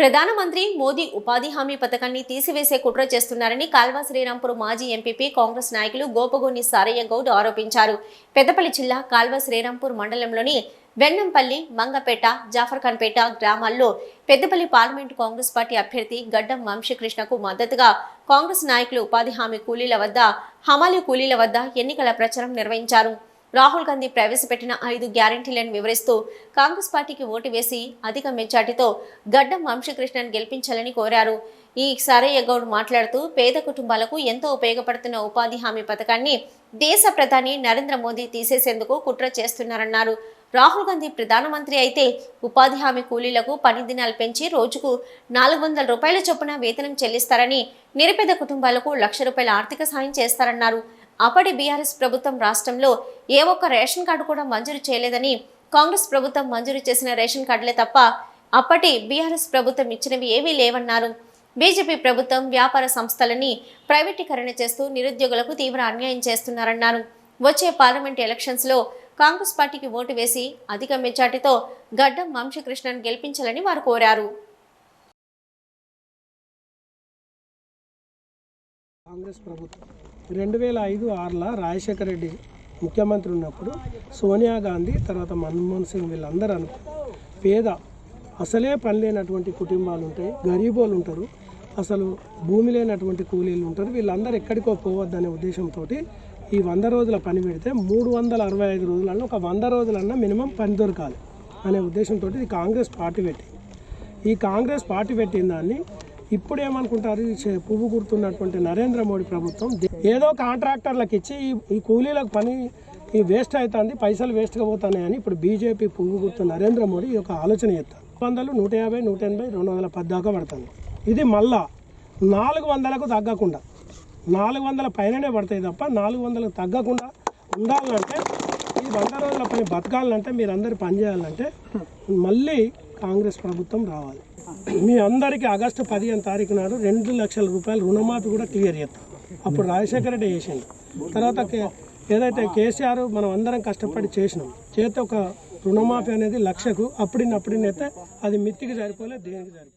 ప్రధానమంత్రి మోదీ ఉపాధి హామీ పథకాన్ని తీసివేసే కుట్ర చేస్తున్నారని కాల్వ శ్రీరాంపూర్ మాజీ ఎంపీపీ కాంగ్రెస్ నాయకులు గోపగోని సారయ్య గౌడ్ ఆరోపించారు. పెద్దపల్లి జిల్లా కాల్వ శ్రీరాంపూర్ మండలంలోని వెన్నంపల్లి మంగపేట జాఫర్ఖాన్పేట గ్రామాల్లో పెద్దపల్లి పార్లమెంటు కాంగ్రెస్ పార్టీ అభ్యర్థి గడ్డం వంశీకృష్ణకు మద్దతుగా కాంగ్రెస్ నాయకులు ఉపాధి హామీ కూలీల వద్ద హమాలి కూలీల వద్ద ఎన్నికల ప్రచారం నిర్వహించారు. రాహుల్ గాంధీ ప్రవేశపెట్టిన ఐదు గ్యారంటీలను వివరిస్తూ కాంగ్రెస్ పార్టీకి ఓటు వేసి అధిక మెజార్టీతో గడ్డం వంశీకృష్ణన్ గెలిపించాలని కోరారు. ఈ సారయ్య గౌడ్ మాట్లాడుతూ పేద కుటుంబాలకు ఎంతో ఉపయోగపడుతున్న ఉపాధి హామీ పథకాన్ని దేశ ప్రధాని నరేంద్ర మోదీ తీసేసేందుకు కుట్ర చేస్తున్నారన్నారు. రాహుల్ గాంధీ ప్రధానమంత్రి అయితే ఉపాధి హామీ కూలీలకు పని దినాలు పెంచి రోజుకు నాలుగు వందల రూపాయల చొప్పున వేతనం చెల్లిస్తారని నిరుపేద కుటుంబాలకు లక్ష రూపాయల ఆర్థిక సాయం చేస్తారన్నారు. అప్పటి బీఆర్ఎస్ ప్రభుత్వం రాష్ట్రంలో ఏ ఒక్క రేషన్ కార్డు కూడా మంజూరు చేయలేదని కాంగ్రెస్ ప్రభుత్వం మంజూరు చేసిన రేషన్ కార్డులే తప్ప అప్పటి బీఆర్ఎస్ ప్రభుత్వం ఇచ్చినవి ఏమీ లేవన్నారు. బీజేపీ ప్రభుత్వం వ్యాపార సంస్థలని ప్రైవేటీకరణ చేస్తూ నిరుద్యోగులకు తీవ్ర అన్యాయం చేస్తున్నారన్నారు. వచ్చే పార్లమెంట్ ఎలక్షన్స్లో కాంగ్రెస్ పార్టీకి ఓటు వేసి అధిక మెజార్టీతో గడ్డం వంశీకృష్ణన్ గెలిపించాలని వారు కోరారు. కాంగ్రెస్ ప్రభుత్వం రెండు వేల ఐదు ఆరులో రాజశేఖర రెడ్డి ముఖ్యమంత్రి ఉన్నప్పుడు సోనియా గాంధీ తర్వాత మన్మోహన్ సింగ్ వీళ్ళందరూ అనుకో పేద అసలే పని లేనటువంటి కుటుంబాలు ఉంటాయి గరీబోలు ఉంటారు అసలు భూమి లేనటువంటి కూలీలు ఉంటారు వీళ్ళందరూ ఎక్కడికో పోవద్దనే ఉద్దేశంతో ఈ వంద రోజుల పని పెడితే మూడు వందల అరవై ఐదు రోజులన్నా ఒక వంద రోజులన్నా మినిమం పని దొరకాలి అనే ఉద్దేశంతో ఇది కాంగ్రెస్ పార్టీ పెట్టింది. ఈ కాంగ్రెస్ పార్టీ పెట్టిన దాన్ని ఇప్పుడు ఏమనుకుంటారు చే- పువ్వు గుర్తున్నటువంటి నరేంద్ర మోడీ ప్రభుత్వం ఏదో కాంట్రాక్టర్లకు ఇచ్చి ఈ- ఈ కూలీలకు పని ఈ వేస్ట్ అవుతుంది పైసలు వేస్ట్గా పోతున్నాయని ఇప్పుడు బీజేపీ పువ్వు గుర్తు నరేంద్ర మోడీ ఒక ఆలోచన చేస్తారు. వందలు నూట యాభై నూట ఎనభై రెండు వందల పది దాకా పడుతుంది ఇది మళ్ళా నాలుగు వందలకు తగ్గకుండా నాలుగు వందల పైననే పడతాయి తప్ప నాలుగు వందలకు తగ్గకుండా ఉండాలంటే ఈ వంద రోజుల పని బతకాలంటే మీరు అందరు పని చేయాలంటే మళ్ళీ కాంగ్రెస్ ప్రభుత్వం రావాలి. మీ అందరికీ ఆగస్టు పదిహేను తారీఖు నాడు రెండు లక్షల రూపాయలు రుణమాఫీ కూడా క్లియర్ చేస్తాం. అప్పుడు రాజశేఖర రెడ్డి చేసింది తర్వాత కే- ఏదైతే కేసీఆర్ మనం అందరం కష్టపడి చేసినాం చేత ఒక రుణమాఫీ అనేది లక్షకు అప్పుడినప్పుడినైతే అది మిత్తికి సరిపోలేదు దేనికి సరిపోలేదు